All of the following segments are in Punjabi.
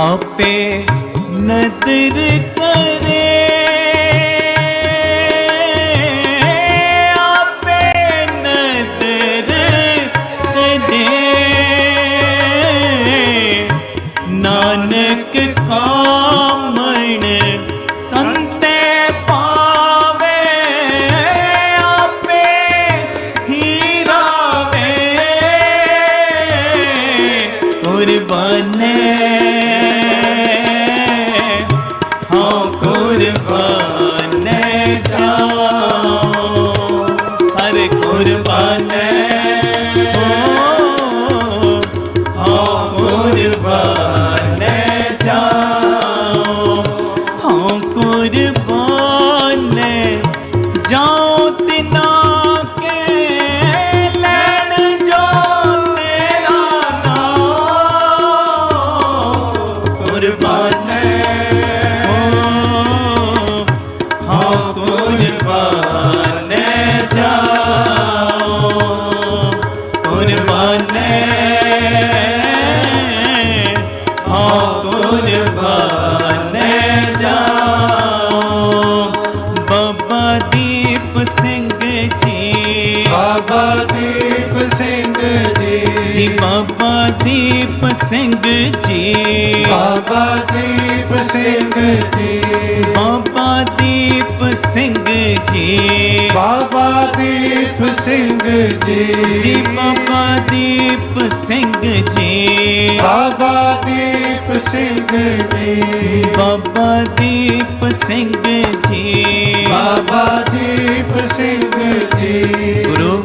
आपे नदर कर ਜੀ ਬਾਬਾ ਦੀਪ ਸਿੰਘ ਜੀ। ਬਾਬਾ ਦੀਪ ਸਿੰਘ ਜੀ। ਬਾਬਾ ਦੀਪ ਸਿੰਘ ਜੀ। ਬਾਬਾ ਦੀਪ ਸਿੰਘ ਜੀ। ਜੀ ਬਾਬਾ ਦੀਪ ਸਿੰਘ ਜੀ। ਬਾਬਾ ਦੀਪ ਸਿੰਘ ਜੀ। ਬਾਬਾ ਦੀਪ ਸਿੰਘ ਜੀ। ਬਾਬਾ ਦੀਪ ਸਿੰਘ ਜੀ। ਗੁਰੂ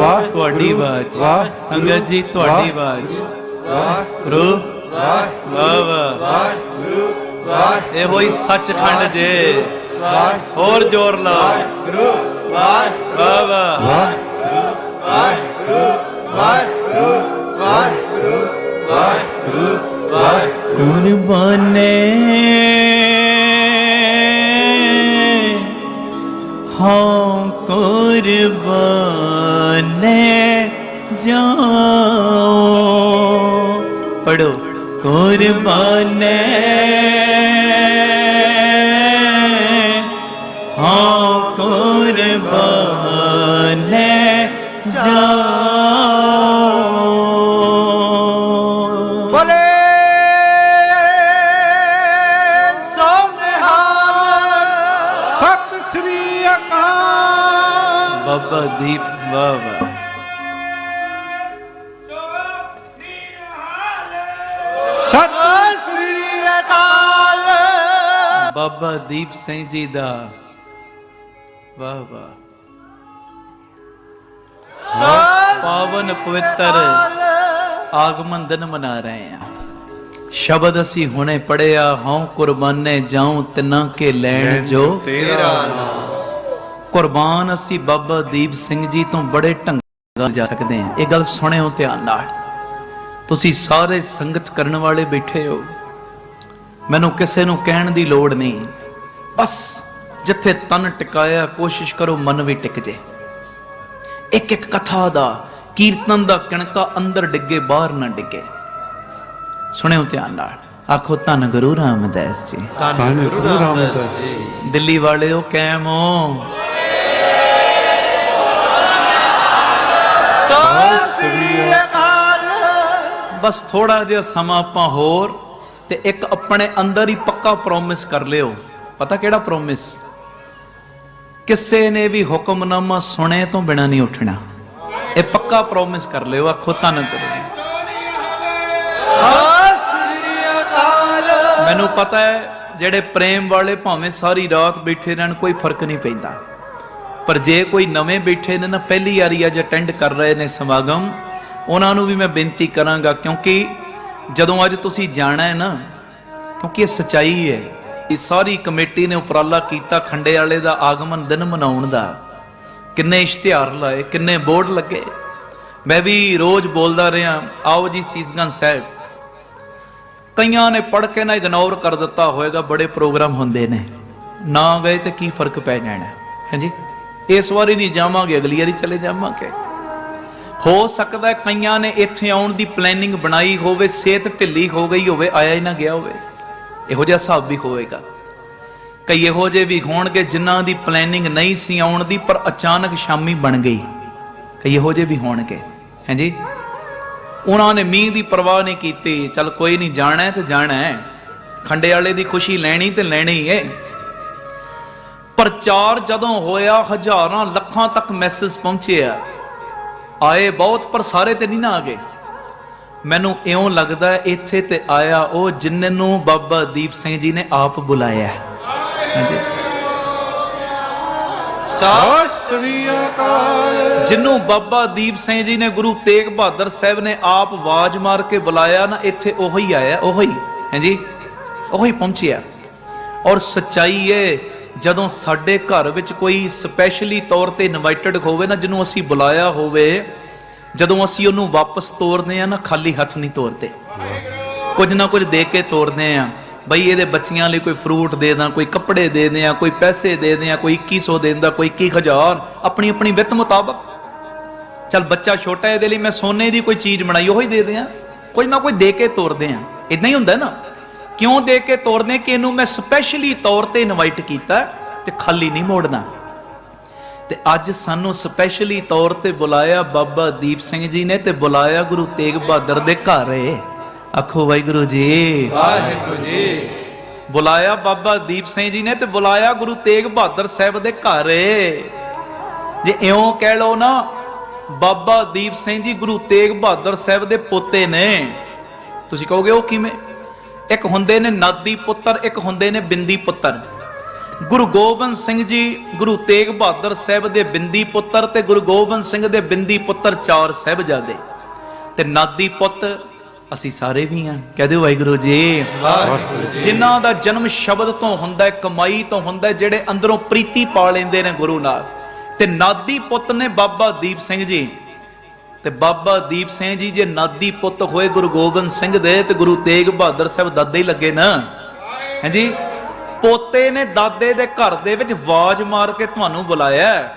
ਵਾਹ ਤੁਹਾਡੀ ਬਾਜ ਸੰਗਤ ਜੀ ਤੁਹਾਡੀ ਬਾਜ ਵਾਹ ਗੁਰੂ ਵਾਹ ਵਾਹ ਵਾਹ ਗੁਰੂ ਵਾਹ ਇਹ ਹੋਈ ਸੱਚਖੰਡ ਜੇ। ਵਾਹ ਹੋਰ ਜ਼ੋਰ ਲਾਓ। ਗੁਰੂ ਵਾਹ ਵਾਹ ਵਾਹ। ਗੁਰੂ ਵਾਹ ਗੁਰੂ ਵਾਹ ਗੁਰੂ ਵਾਹ ਗੁਰੂ ਵਾਹ ਗੁਰੂ ਵਾਹ ਗੁਰਬਾਨੇ હોં કોરબને જાઓ. પડો. કોરબને હોં કોરબને ਬਾਬਾ ਦੀਪ ਵਾਹ ਵਾਹ ਸਤਿ ਸ੍ਰੀ ਅਕਾਲ। ਬਾਬਾ ਦੀਪ ਸਿੰਘ ਜੀ ਦਾ ਵਾਹ ਵਾਹ ਸਤਿ ਪਾਵਨ ਪਵਿੱਤਰ ਆਗਮਨ ਦਿਨ ਮਨਾ ਰਹੇ ਹਾਂ। ਸ਼ਬਦ ਅਸੀਂ ਹੁਣੇ ਪੜਿਆ ਹਉ ਕੁਰਬਾਨੇ ਜਾਉ ਤਿਨਾਂ ਕੇ ਲੈਣ ਜੋ। ਤੇਰਾ ਨਾਮ। ਕੁਰਬਾਨ ਅਸੀਂ ਬਾਬਾ ਦੀਪ ਸਿੰਘ ਜੀ ਤੋਂ ਬੜੇ ਢੰਗਾਂ ਨਾਲ ਜਾ ਸਕਦੇ ਹਾਂ। ਇਹ ਗੱਲ ਸੁਣਿਓ ਧਿਆਨ ਨਾਲ। ਤੁਸੀਂ ਸਾਰੇ ਸੰਗਤ ਕਰਨ ਵਾਲੇ ਬੈਠੇ ਹੋ। ਮੈਨੂੰ ਕਿਸੇ ਨੂੰ ਕਹਿਣ ਦੀ ਲੋੜ ਨਹੀਂ। ਬਸ ਜਿੱਥੇ ਤਨ ਟਿਕਾਇਆ ਕੋਸ਼ਿਸ਼ ਕਰੋ ਮਨ ਵੀ ਟਿਕ ਜੇ। ਇੱਕ ਇੱਕ ਕਥਾ ਦਾ ਕੀਰਤਨ ਦਾ ਕਣਕਾ ਅੰਦਰ ਡਿੱਗੇ ਬਾਹਰ ਨਾ ਡਿੱਗੇ। ਸੁਣਿਓ ਧਿਆਨ ਨਾਲ। ਆਖੋ ਧੰਨ ਗੁਰੂ ਰਾਮਦਾਸ ਜੀ। ਧੰਨ ਗੁਰੂ ਰਾਮਦਾਸ ਜੀ। ਦਿੱਲੀ ਵਾਲਿਓ ਕੈਮ ਹੋ। ਬਸ ਥੋੜਾ ਜਿਹਾ ਸਮਾਂ ਆਪਾਂ ਹੋਰ ਤੇ ਇੱਕ ਆਪਣੇ ਅੰਦਰ ਹੀ ਪੱਕਾ ਪ੍ਰੋਮਿਸ ਕਰ ਲਿਓ। ਪਤਾ ਕਿਹੜਾ ਪ੍ਰੋਮਿਸ ਕਿਸੇ ਨੇ ਵੀ ਹੁਕਮਨਾਮਾ ਸੁਣੇ ਤੋਂ ਬਿਨਾ ਨਹੀਂ ਉੱਠਣਾ। ਇਹ ਪੱਕਾ ਪ੍ਰੋਮਿਸ ਕਰ ਲਿਓ, ਆਖੋ ਧੰਨ ਗੁਰੂ ਮੈਨੂੰ ਪਤਾ ਹੈ, ਜਿਹੜੇ ਪ੍ਰੇਮ ਵਾਲੇ ਭਾਵੇਂ ਸਾਰੀ ਰਾਤ ਬੈਠੇ ਰਹਿਣ, ਕੋਈ ਫ਼ਰਕ ਨਹੀਂ ਪੈਂਦਾ। ਪਰ ਜੇ ਕੋਈ ਨਵੇਂ ਬੈਠੇ ਨੇ ਨਾ, ਪਹਿਲੀ ਵਾਰੀ ਅੱਜ ਅਟੈਂਡ ਕਰ ਰਹੇ ਨੇ ਸਮਾਗਮ ਉਹਨਾਂ ਨੂੰ ਵੀ ਮੈਂ ਬੇਨਤੀ ਕਰਾਂਗਾ, ਕਿਉਂਕਿ ਜਦੋਂ ਅੱਜ ਤੁਸੀਂ ਜਾਣਾ ਹੈ ਨਾ, ਕਿਉਂਕਿ ਇਹ ਸਚਾਈ ਹੈ ਇਹ ਸਾਰੀ ਕਮੇਟੀ ਨੇ ਉਪਰਾਲਾ ਕੀਤਾ ਖੰਡੇ ਵਾਲੇ ਦਾ ਆਗਮਨ ਦਿਨ ਮਨਾਉਣ ਦਾ। ਕਿੰਨੇ ਇਸ਼ਤਿਹਾਰ ਲਾਏ, ਕਿੰਨੇ ਬੋਰਡ ਲੱਗੇ। ਮੈਂ ਵੀ ਰੋਜ਼ ਬੋਲਦਾ ਰਿਹਾ, ਆਓ ਜੀ ਸੀਸਗੰਜ ਸਾਹਿਬ। ਕਈਆਂ ਨੇ ਪੜ ਕੇ ਨਾ ਇਗਨੋਰ ਕਰ ਦਿੱਤਾ ਹੋਵੇਗਾ, ਬੜੇ ਪ੍ਰੋਗਰਾਮ ਹੁੰਦੇ ਨੇ। ਨਾ ਗਏ ਤੇ ਕੀ ਫ਼ਰਕ ਪੈ ਜਾਣਾ? ਹਾਂਜੀ ਇਸ ਵਾਰੀ ਨਹੀਂ ਜਾਵਾਂਗੇ, ਅਗਲੀ ਵਾਰੀ ਚਲੇ ਜਾਵਾਂਗੇ। ਹੋ ਸਕਦਾ ਕਈਆਂ ਨੇ ਇੱਥੇ ਆਉਣ ਦੀ ਪਲੈਨਿੰਗ ਬਣਾਈ ਹੋਵੇ, ਸਿਹਤ ਢਿੱਲੀ ਹੋ ਗਈ ਹੋਵੇ, ਆਇਆ ਹੀ ਨਾ ਗਿਆ ਹੋਵੇ। ਇਹੋ ਜਿਹਾ ਹਿਸਾਬ ਵੀ ਹੋਵੇਗਾ। ਕਈ ਇਹੋ ਜਿਹੇ ਵੀ ਹੋਣਗੇ ਜਿਨ੍ਹਾਂ ਦੀ ਪਲੈਨਿੰਗ ਨਹੀਂ ਸੀ ਆਉਣ ਦੀ, ਪਰ ਅਚਾਨਕ ਸ਼ਾਮੀ ਬਣ ਗਈ। ਕਈ ਇਹੋ ਜਿਹੇ ਵੀ ਹੋਣਗੇ। ਹਾਂਜੀ ਉਹਨਾਂ ਨੇ ਮੀਂਹ ਦੀ ਪਰਵਾਹ ਨਹੀਂ ਕੀਤੀ। ਚਲ ਕੋਈ ਨਹੀਂ, ਜਾਣਾ ਹੈ ਤੇ ਜਾਣਾ ਹੈ। ਖੰਡੇ ਵਾਲੇ ਦੀ ਖੁਸ਼ੀ ਲੈਣੀ ਤੇ ਲੈਣੀ ਹੈ ਪ੍ਰਚਾਰ ਜਦੋਂ ਹੋਇਆ, ਹਜ਼ਾਰਾਂ ਲੱਖਾਂ ਤੱਕ ਮੈਸੇਜ ਪਹੁੰਚਿਆ। ਆਏ ਬਹੁਤ ਪਰ ਸਾਰੇ ਤੇ ਨਹੀਂ ਨਾ ਆ ਗਏ। ਮੈਨੂੰ ਇਉਂ ਲੱਗਦਾ ਇੱਥੇ ਤੇ ਆਇਆ ਉਹ ਜਿੰਨੇ ਨੂੰ ਬਾਬਾ ਦੀਪ ਸਿੰਘ ਜੀ ਨੇ ਆਪ ਬੁਲਾਇਆ ਹੈ। ਹਾਂਜੀ। ਸਤਿ ਸ੍ਰੀ ਅਕਾਲ। ਜਿਹਨੂੰ ਬਾਬਾ ਦੀਪ ਸਿੰਘ ਜੀ ਨੇ ਗੁਰੂ ਤੇਗ ਬਹਾਦਰ ਸਾਹਿਬ ਨੇ ਆਪ ਆਵਾਜ਼ ਮਾਰ ਕੇ ਬੁਲਾਇਆ ਨਾ ਇੱਥੇ ਉਹੀ ਆਇਆ ਉਹੀ। ਹਾਂਜੀ। ਉਹੀ ਪਹੁੰਚਿਆ। ਔਰ ਸੱਚਾਈ ਹੈ ਜਦੋਂ ਸਾਡੇ ਘਰ ਵਿੱਚ ਕੋਈ ਸਪੈਸ਼ਲੀ ਤੌਰ ਤੇ ਇਨਵਾਈਟਡ ਹੋਵੇ ਨਾ, ਜਿਹਨੂੰ ਅਸੀਂ ਬੁਲਾਇਆ ਹੋਵੇ, ਜਦੋਂ ਅਸੀਂ ਉਹਨੂੰ ਵਾਪਸ ਤੋਰਦੇ ਆ ਨਾ, ਖਾਲੀ ਹੱਥ ਨਹੀਂ ਤੋਰਦੇ। ਕੁਝ ਨਾ ਕੁਝ ਦੇ ਕੇ ਤੋਰਦੇ ਆ ਬਈ ਇਹਦੇ ਬੱਚਿਆਂ ਲਈ ਕੋਈ ਫਰੂਟ ਦੇ ਦਾਂ, ਕੋਈ ਕੱਪੜੇ ਦੇ ਦਿਆਂ ਕੋਈ ਪੈਸੇ ਦੇ ਦਿਆਂ ਕੋਈ 2100 ਦੇਂਦਾ ਕੋਈ 21000 ਆਪਣੀ ਆਪਣੀ ਵਿੱਤ ਮੁਤਾਬਕ। ਚਲ ਬੱਚਾ ਛੋਟਾ ਇਹਦੇ ਲਈ ਮੈਂ ਸੋਨੇ ਦੀ ਕੋਈ ਚੀਜ਼ ਬਣਾਈ, ਉਹੀ ਦੇ ਦਿਆਂ। ਕੁਝ ਨਾ ਕੋਈ ਦੇ ਕੇ ਤੋਰਦੇ ਆ ਇਦਾਂ ਹੀ ਹੁੰਦਾ ਨਾ। ਕਿਉਂ ਦੇ ਕੇ ਤੋਰਦੇ ਕਿ ਇਹਨੂੰ ਮੈਂ ਸਪੈਸ਼ਲੀ ਤੌਰ ਤੇ ਇਨਵਾਈਟ ਕੀਤਾ ਤੇ ਖਾਲੀ ਨਹੀਂ ਮੋੜਨਾ। ਤੇ ਅੱਜ ਸਾਨੂੰ ਸਪੈਸ਼ਲੀ ਤੌਰ ਤੇ ਬੁਲਾਇਆ ਬਾਬਾ ਦੀਪ ਸਿੰਘ ਜੀ ਨੇ ਤੇ ਬੁਲਾਇਆ ਗੁਰੂ ਤੇਗ ਬਹਾਦਰ ਦੇ ਘਰ ਏ। ਆਖੋ ਵਾਹਿਗੁਰੂ ਜੀ। ਵਾਹਿਗੁਰੂ ਜੀ। ਬੁਲਾਇਆ ਬਾਬਾ ਦੀਪ ਸਿੰਘ ਜੀ ਨੇ ਤੇ ਬੁਲਾਇਆ ਗੁਰੂ ਤੇਗ ਬਹਾਦਰ ਸਾਹਿਬ ਦੇ ਘਰ ਏ। ਜੇ ਇਉਂ ਕਹਿ ਲਓ ਨਾ ਬਾਬਾ ਦੀਪ ਸਿੰਘ ਜੀ ਗੁਰੂ ਤੇਗ ਬਹਾਦਰ ਸਾਹਿਬ ਦੇ ਪੋਤੇ ਨੇ। ਤੁਸੀਂ ਕਹੋਗੇ ਉਹ ਕਿਵੇਂ? ਇੱਕ ਹੁੰਦੇ ਨੇ ਨਾਦੀ ਪੁੱਤਰ ਇੱਕ ਹੁੰਦੇ ਨੇ ਬਿੰਦੀ ਪੁੱਤਰ। ਗੁਰੂ ਗੋਬਿੰਦ ਸਿੰਘ ਜੀ ਗੁਰੂ ਤੇਗ ਬਹਾਦਰ ਸਾਹਿਬ ਦੇ ਬਿੰਦੀ ਪੁੱਤਰ ਤੇ ਗੁਰੂ ਗੋਬਿੰਦ ਸਿੰਘ ਦੇ ਬਿੰਦੀ ਪੁੱਤਰ ਚਾਰ ਸਾਹਿਬਜ਼ਾਦੇ। ਤੇ ਨਾਦੀ ਪੁੱਤ ਅਸੀਂ ਸਾਰੇ ਵੀ ਹਾਂ ਕਹਦੇ ਵਾਹਿਗੁਰੂ ਜੀ। ਵਾਹਿਗੁਰੂ ਜੀ। ਜਿਨ੍ਹਾਂ ਦਾ ਜਨਮ ਸ਼ਬਦ ਤੋਂ ਹੁੰਦਾ ਹੈ ਕਮਾਈ ਤੋਂ ਹੁੰਦਾ ਹੈ ਜਿਹੜੇ ਅੰਦਰੋਂ ਪ੍ਰੀਤੀ ਪਾ ਲੈਂਦੇ ਨੇ ਗੁਰੂ ਨਾਲ। ਤੇ ਨਾਦੀ ਪੁੱਤ ਨੇ ਬਾਬਾ ਦੀਪ ਸਿੰਘ ਜੀ ਤੇ ਬਾਬਾ ਦੀਪ ਸਿੰਘ ਜੀ ਜੇ ਨਾਦੀ ਪੁੱਤ ਹੋਏ ਗੁਰੂ ਗੋਬਿੰਦ ਸਿੰਘ ਦੇ ਤੇ ਗੁਰੂ ਤੇਗ ਬਹਾਦਰ ਸਾਹਿਬ ਦਾਦੇ ਹੀ ਲੱਗੇ ਨਾ। ਹਾਂਜੀ? ਪੋਤੇ ਨੇ ਦਾਦੇ ਦੇ ਘਰ ਦੇ ਵਿੱਚ ਆਵਾਜ਼ ਮਾਰ ਕੇ ਤੁਹਾਨੂੰ ਬੁਲਾਇਆ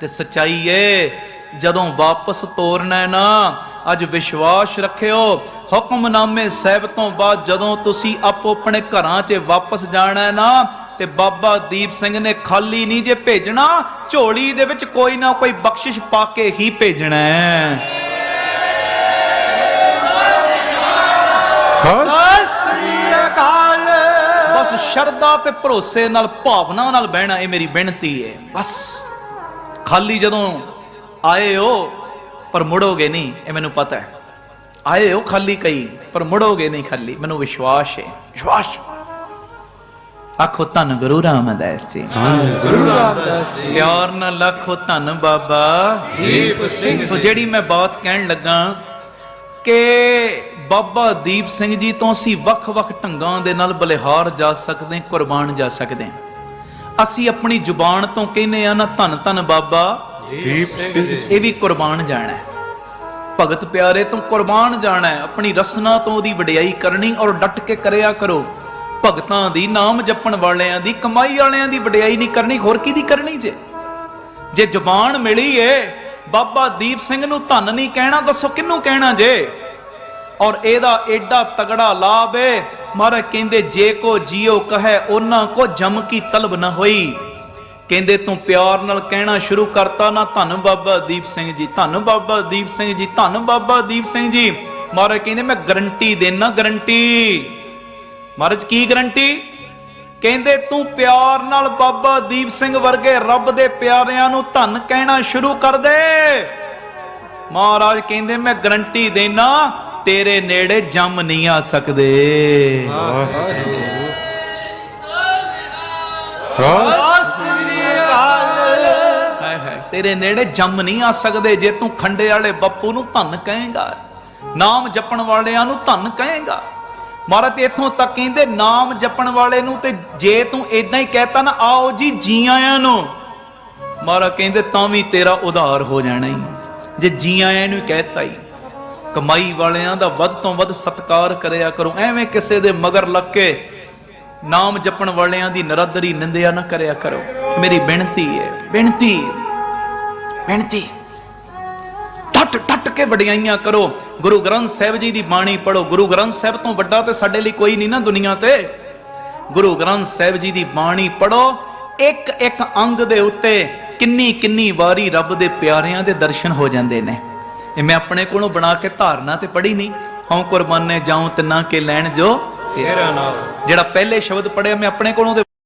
ਤੇ ਸਚਾਈ ਏ, ਜਦੋਂ ਵਾਪਸ ਤੋਰਨਾ ਨਾ, ਅੱਜ ਵਿਸ਼ਵਾਸ ਰੱਖਿਓ, ਹੁਕਮਨਾਮੇ ਸਾਹਿਬ ਤੋਂ ਬਾਅਦ ਜਦੋਂ ਤੁਸੀਂ ਆਪੋ ਆਪਣੇ ਘਰਾਂ 'ਚ ਵਾਪਸ ਜਾਣਾ ਨਾ ਤੇ ਬਾਬਾ ਦੀਪ ਸਿੰਘ ਨੇ ਖਾਲੀ ਨਹੀਂ ਜੇ ਭੇਜਣਾ ਝੋਲੀ ਦੇ ਵਿੱਚ ਕੋਈ ਨਾ ਕੋਈ ਬਖਸ਼ਿਸ਼ ਪਾ ਕੇ ਹੀ ਭੇਜਣਾ ਹੈ। ਬਸ ਸ਼ਰਧਾ ਤੇ ਭਰੋਸੇ ਨਾਲ ਭਾਵਨਾ ਨਾਲ ਬਹਿਣਾ ਇਹ ਮੇਰੀ ਬੇਨਤੀ ਹੈ। ਬਸ। ਖਾਲੀ ਜਦੋਂ ਆਏ ਹੋ ਪਰ ਮੁੜੋਗੇ ਨਹੀਂ ਇਹ ਮੈਨੂੰ ਪਤਾ ਹੈ। ਆਏ ਹੋ ਖਾਲੀ ਕਈ ਪਰ ਮੁੜੋਗੇ ਨਹੀਂ ਖਾਲੀ ਮੈਨੂੰ ਵਿਸ਼ਵਾਸ ਹੈ। ਵਿਸ਼ਵਾਸ। ਆਖੋ ਧੰਨ ਗੁਰੂ ਰਾਮਦਾਸ ਜੀ। ਧੰਨ ਗੁਰੂ ਰਾਮਦਾਸ ਜੀ। ਪਿਆਰ ਨਾਲ ਲੱਖੋ ਧੰਨ ਬਾਬਾ। ਦੀਪ ਸਿੰਘ ਤੋ ਜਿਹੜੀ ਮੈਂ ਬਾਤ ਕਹਿਣ ਲੱਗਾ ਕਿ ਬਾਬਾ ਦੀਪ ਸਿੰਘ ਜੀ ਤੋਂ ਅਸੀਂ ਵੱਖ-ਵੱਖ ਢੰਗਾਂ ਦੇ ਨਾਲ ਬਲਿਹਾਰ ਜਾ ਸਕਦੇ ਹਾਂ ਕੁਰਬਾਨ ਜਾ ਸਕਦੇ। ਹਾਂ ਅਸੀਂ ਆਪਣੀ ਜ਼ੁਬਾਨ ਤੋਂ ਕਹਿੰਦੇ ਆ ਨਾ ਧੰਨ ਧੰਨ ਬਾਬਾ। ਦੀਪ ਸਿੰਘ ਜੀ। ਇਹ ਵੀ ਕੁਰਬਾਨ ਜਾਣਾ ਹੈ। ਭਗਤ ਪਿਆਰੇ ਤੋਂ ਕੁਰਬਾਨ ਜਾਣਾ ਹੈ। ਆਪਣੀ ਰਸਨਾ ਤੋਂ ਉਹਦੀ ਵਡਿਆਈ ਕਰਨੀ ਔਰ ਡਟ ਕੇ ਕਰਿਆ ਕਰੋ। ਭਗਤਾਂ ਦੀ, ਨਾਮ ਜਪਣ ਵਾਲਿਆਂ ਦੀ, ਕਮਾਈ ਵਾਲਿਆਂ ਦੀ ਵਡਿਆਈ ਨਹੀਂ ਕਰਨੀ, ਹੋਰ ਕਿਹਦੀ ਕਰਨੀ ਜੇ? ਜੇ ਜ਼ੁਬਾਨ ਮਿਲੀ ਏ, ਬਾਬਾ ਦੀਪ ਸਿੰਘ ਨੂੰ ਧੰਨ ਨਹੀਂ ਕਹਿਣਾ, ਦੱਸੋ ਕਿਹਨੂੰ ਕਹਿਣਾ ਜੇ? ਔਰ ਇਹਦਾ ਐਡਾ ਤਗੜਾ ਲਾਭ ਏ, ਮਹਾਰਾਜ ਕਹਿੰਦੇ, ਜੇ ਕੋ ਜੀਓ ਕਹੈ, ਉਹਨਾਂ ਕੋ ਜਮ ਕੀ ਤਲਬ ਨਾ ਹੋਈ। ਕਹਿੰਦੇ, ਤੂੰ ਪਿਆਰ ਨਾਲ ਕਹਿਣਾ ਸ਼ੁਰੂ ਕਰਤਾ ਨਾ, ਧੰਨ ਬਾਬਾ ਦੀਪ ਸਿੰਘ ਜੀ, ਧੰਨ ਬਾਬਾ ਦੀਪ ਸਿੰਘ ਜੀ, ਧੰਨ ਬਾਬਾ ਦੀਪ ਸਿੰਘ ਜੀ। ਮਹਾਰਾਜ ਕਹਿੰਦੇ, ਮੈਂ ਗਰੰਟੀ ਦੇਣਾ ਗਰੰਟੀ। ਮਹਾਰਾਜ ਕੀ ਗਰੰਟੀ? ਕਹਿੰਦੇ ਤੂੰ ਪਿਆਰ ਨਾਲ ਬਾਬਾ ਦੀਪ ਸਿੰਘ ਵਰਗੇ ਰੱਬ ਦੇ ਪਿਆਰਿਆਂ ਨੂੰ ਧੰਨ ਕਹਿਣਾ ਸ਼ੁਰੂ ਕਰ ਦੇ। ਮਹਾਰਾਜ ਕਹਿੰਦੇ, ਮੈਂ ਗਰੰਟੀ ਦੇਣਾ ਤੇਰੇ ਨੇੜੇ ਜੰਮ ਨਹੀਂ ਆ ਸਕਦੇ। ਤੇਰੇ ਨੇੜੇ ਜੰਮ ਨਹੀਂ ਆ ਸਕਦੇ ਜੇ ਤੂੰ ਖੰਡੇ ਵਾਲੇ ਬੱਪੂ ਨੂੰ ਧੰਨ ਕਹੇਗਾ। ਨਾਮ ਜਪਣ ਵਾਲਿਆਂ ਨੂੰ ਧੰਨ ਕਹੇਗਾ। ਮਹਾਰਾਜ, ਇੱਥੋਂ ਤੱਕ ਕਹਿੰਦੇ ਨਾਮ ਜਪਣ ਵਾਲੇ ਨੂੰ ਤੇ ਜੇ ਤੂੰ ਇਦਾਂ ਹੀ ਕਹਿਤਾ ਨਾ, ਆਓ ਜੀ ਜੀ ਆਇਆਂ ਨੂੰ। ਮਹਾਰਾਜ ਕਹਿੰਦੇ, ਤਾਂ ਵੀ ਤੇਰਾ ਉਧਾਰ ਹੋ ਜਾਣਾ ਹੀ ਜੇ ਜੀ ਆਇਆਂ ਨੂੰ ਹੀ ਕਹਿਤਾ ਹੀ ਕਮਾਈ ਵਾਲਿਆਂ ਦਾ ਵੱਧ ਤੋਂ ਵੱਧ ਸਤਿਕਾਰ ਕਰਿਆ ਕਰੋ। ਐਵੇਂ ਕਿਸੇ ਦੇ ਮਗਰ ਲੱਗ ਕੇ ਨਾਮ ਜਪਣ ਵਾਲਿਆਂ ਦੀ ਨਰਾਦਰੀ ਨਿੰਦਿਆ ਨਾ ਕਰਿਆ ਕਰੋ। ਮੇਰੀ ਬੇਨਤੀ ਹੈ ਬੇਨਤੀ ਬੇਨਤੀ। ਟੱਟ ਟੱਟ ਕੇ ਵਡਿਆਈਆਂ ਕਰੋ। ਗੁਰੂ ਗ੍ਰੰਥ ਸਾਹਿਬ ਜੀ ਦੀ ਬਾਣੀ ਪੜੋ ਗੁਰੂ ਗ੍ਰੰਥ ਸਾਹਿਬ ਤੋਂ ਵੱਡਾ ਤੇ ਸਾਡੇ ਲਈ ਕੋਈ ਨਹੀਂ ਨਾ ਦੁਨੀਆ ਤੇ। ਗੁਰੂ ਗ੍ਰੰਥ ਸਾਹਿਬ ਜੀ ਦੀ ਬਾਣੀ ਪੜੋ ਇੱਕ ਇੱਕ ਅੰਗ ਦੇ ਉੱਤੇ ਕਿੰਨੀ ਕਿੰਨੀ ਵਾਰੀ ਰੱਬ ਦੇ ਪਿਆਰਿਆਂ ਦੇ ਦਰਸ਼ਨ ਹੋ ਜਾਂਦੇ ਨੇ। ਇਹ ਮੈਂ ਆਪਣੇ ਕੋਲੋਂ ਬਣਾ ਕੇ ਧਾਰਨਾ ਤੇ ਪੜੀ ਨਹੀਂ। ਹਉ ਕੁਰਬਾਨੇ ਜਾਉ ਤਿੰਨਾ ਕੇ ਲੈਣ ਜੋ ਤੇਰਾ ਨਾਮ। ਜਿਹੜਾ ਪਹਿਲੇ ਸ਼ਬਦ ਪੜਿਆ ਮੈਂ ਆਪਣੇ ਕੋਲੋਂ ਤੇ